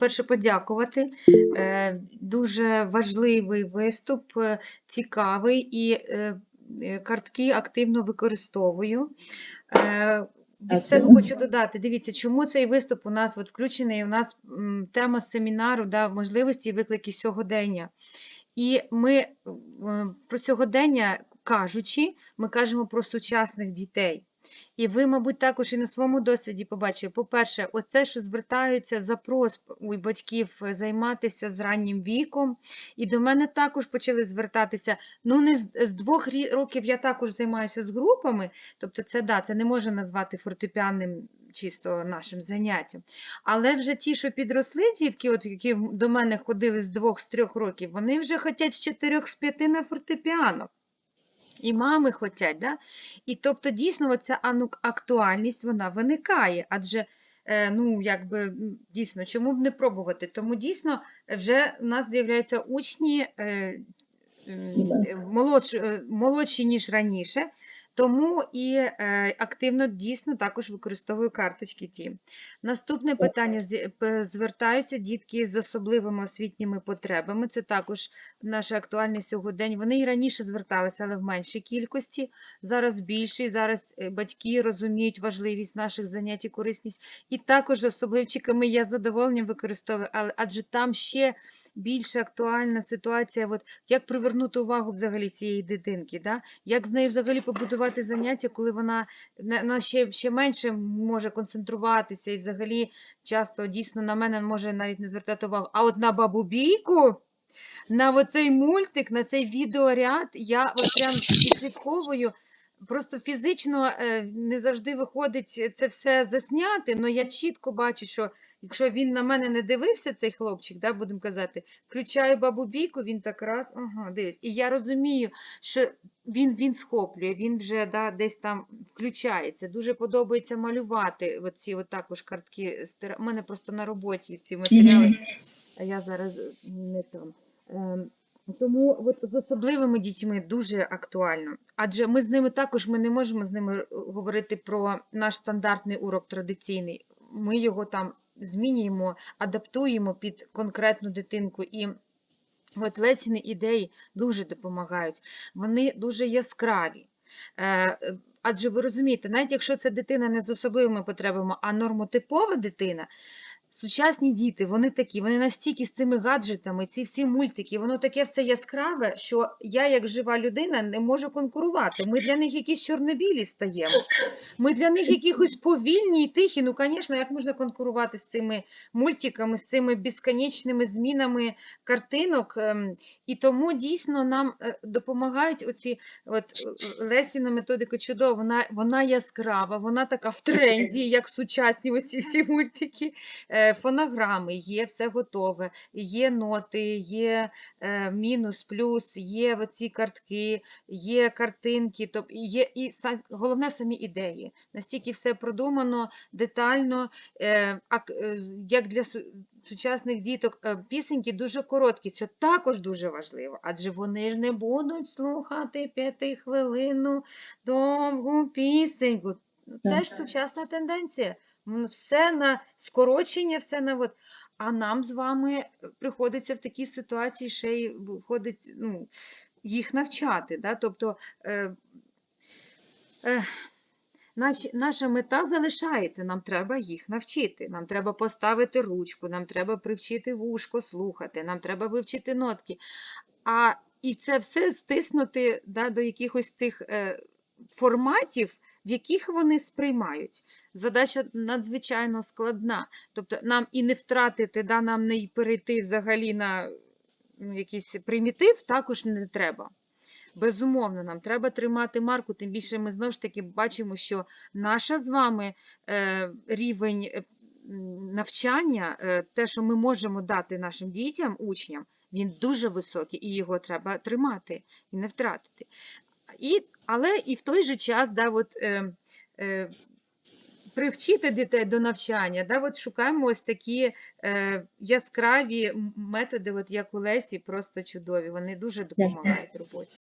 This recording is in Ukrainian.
перше подякувати. Е, Дуже важливий виступ, е, цікавий і е, картки активно використовую. Від себе хочу додати. Дивіться, чому цей виступ у нас от включений. У нас тема семінару да, можливості і виклики сьогодення. І ми про сьогодення кажучи, ми кажемо про сучасних дітей. І ви, мабуть, також і на своєму досвіді побачили. По-перше, оце, що звертаються запрос у батьків е, займатися з раннім віком. І до мене також почали звертатися. Ну, не з, двох років я також займаюся з групами. Тобто, це да, це не можна назвати фортепіанним чисто нашим заняттям. Але вже ті, що підросли дітки, от які до мене ходили з двох, з трьох років, вони вже хочуть з чотирьох, з п'яти на фортепіано. І мами хочуть, да? І тобто дійсно ця актуальність вона виникає, адже е, ну, якби, дійсно, чому б не пробувати? Тому дійсно вже в нас з'являються учні е, е, молодші, е, молодші, ніж раніше. Тому і е, активно дійсно також використовую карточки ті. Наступне питання звертаються дітки з особливими освітніми потребами. Це також наше актуальне сьогодення. Вони і раніше зверталися, але в меншій кількості. Зараз більше. Зараз е, батьки розуміють важливість наших занять і корисність. І також з особливчиками я з задоволенням використовую, але адже там ще більш актуальна ситуація, от як привернути увагу взагалі цієї дитинки, да? як з нею взагалі побудувати заняття, коли вона, вона ще, ще менше може концентруватися і взагалі часто дійсно на мене може навіть не звертати увагу. А от на бабу Бійку, на оцей мультик, на цей відеоряд я от прям відслідковую. Просто фізично е, не завжди виходить це все засняти, але я чітко бачу, що якщо він на мене не дивився, цей хлопчик, да, будемо казати, включаю бабу бійку, він так раз, ага, дивись. І я розумію, що він, він схоплює, він вже да, десь там включається. Дуже подобається малювати оці от також картки. У мене просто на роботі ці матеріали, а я зараз не там. Тому от з особливими дітьми дуже актуально, адже ми з ними також ми не можемо з ними е, говорити про наш стандартний урок традиційний. Ми його там змінюємо, адаптуємо під конкретну дитинку. І от Лесіни ідеї дуже допомагають. Вони дуже яскраві. Е, Адже ви розумієте, навіть якщо це дитина не з особливими потребами, а нормотипова дитина, сучасні діти, вони такі, вони настільки з цими гаджетами, ці всі мультики, воно таке все яскраве, що я, як жива людина, не можу конкурувати. Ми для них якісь чорнобілі стаємо. Ми для них якихось повільні і тихі. Ну, звісно, як можна конкурувати з цими мультиками, з цими безконечними змінами картинок? Ем, І тому дійсно нам е, допомагають оці от е, Лесіна методика чудова, вона, вона яскрава, вона така в тренді, як сучасні оці всі мультики. Е, Фонограми, є все готове, є ноти, є е, мінус, плюс, є оці картки, є картинки, тобто є і головне самі ідеї. Настільки все продумано, детально, е, як для сучасних діток, пісеньки дуже короткі, що також дуже важливо, адже вони ж не будуть слухати п'ятихвилинну довгу пісеньку. Теж сучасна тенденція. Все на скорочення, все на от. А нам з вами приходиться в такій ситуації ще й виходить, ну, їх навчати. Да? Тобто е, е, наша мета залишається, нам треба їх навчити. Нам треба поставити ручку, нам треба привчити вушко слухати, нам треба вивчити нотки. А і це все стиснути да, до якихось цих е, форматів, в яких вони сприймають. Задача надзвичайно складна. Тобто нам і не втратити, да, нам не перейти взагалі на ну, якийсь примітив, також не треба. Безумовно, нам треба тримати марку, тим більше ми знову ж таки бачимо, що наша з вами е, рівень е, навчання, е, те, що ми можемо дати нашим дітям, учням, він дуже високий, і його треба тримати і не втратити. І, але і в той же час, да, от, е, е, привчити дітей до навчання, да, от шукаємо ось такі е, яскраві методи, от як у Лесі, просто чудові. Вони дуже допомагають роботі.